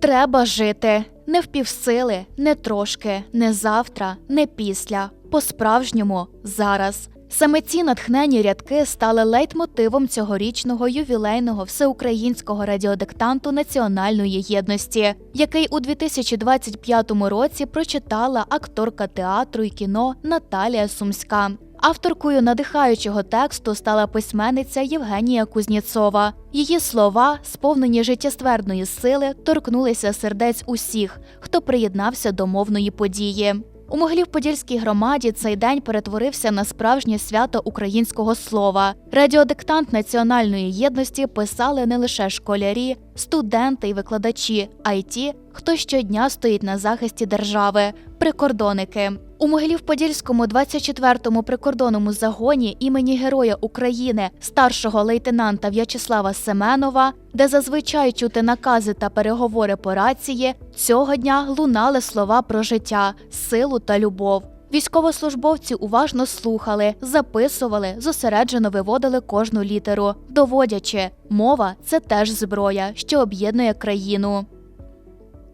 Треба жити не впівсили, не трошки, не завтра, не після. По-справжньому зараз. Саме ці натхнені рядки стали лейтмотивом цьогорічного ювілейного всеукраїнського радіодиктанту національної єдності, який у 2025 році прочитала акторка театру і кіно Наталія Сумська. Авторкою надихаючого тексту стала письменниця Євгенія Кузнєцова. Її слова, сповнені життєствердної сили, торкнулися сердець усіх, хто приєднався до мовної події. У Могилів-Подільській громаді цей день перетворився на справжнє свято українського слова. Радіодиктант національної єдності писали не лише школярі, студенти і викладачі, а й ті, хто щодня стоїть на захисті держави, прикордонники. У Могилів-Подільському 24-му прикордонному загоні імені Героя України старшого лейтенанта В'ячеслава Семенова, де зазвичай чути накази та переговори по рації, цього дня лунали слова про життя, силу та любов. Військовослужбовці уважно слухали, записували, зосереджено виводили кожну літеру, доводячи, мова це теж зброя, що об'єднує країну.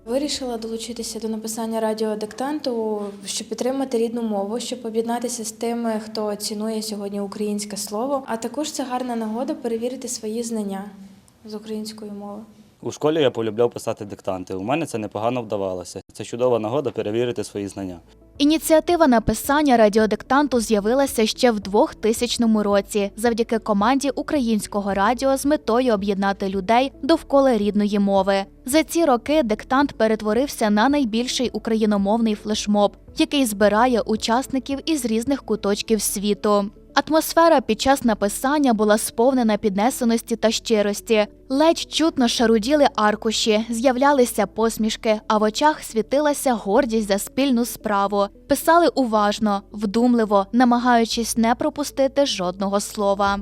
Вирішила долучитися до написання радіодиктанту, щоб підтримати рідну мову, щоб об'єднатися з тими, хто цінує сьогодні українське слово. А також це гарна нагода перевірити свої знання з української мови. У школі я полюбляв писати диктанти. У мене це непогано вдавалося. Це чудова нагода перевірити свої знання. Ініціатива написання радіодиктанту з'явилася ще в 2000 році завдяки команді українського радіо з метою об'єднати людей довкола рідної мови. За ці роки диктант перетворився на найбільший україномовний флешмоб, який збирає учасників із різних куточків світу. Атмосфера під час написання була сповнена піднесеності та щирості. Ледь чутно шаруділи аркуші, з'являлися посмішки, а в очах світилася гордість за спільну справу. Писали уважно, вдумливо, намагаючись не пропустити жодного слова.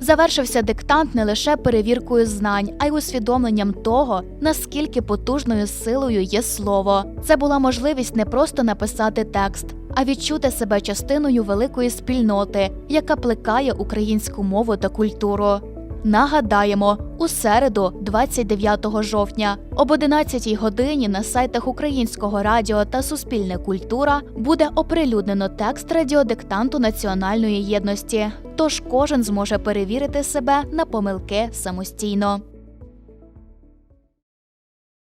Завершився диктант не лише перевіркою знань, а й усвідомленням того, наскільки потужною силою є слово. Це була можливість не просто написати текст, а відчути себе частиною великої спільноти, яка плекає українську мову та культуру. Нагадаємо, у середу, 29 жовтня, об 11 годині на сайтах Українського радіо та Суспільне культура буде оприлюднено текст радіодиктанту національної єдності. Тож кожен зможе перевірити себе на помилки самостійно.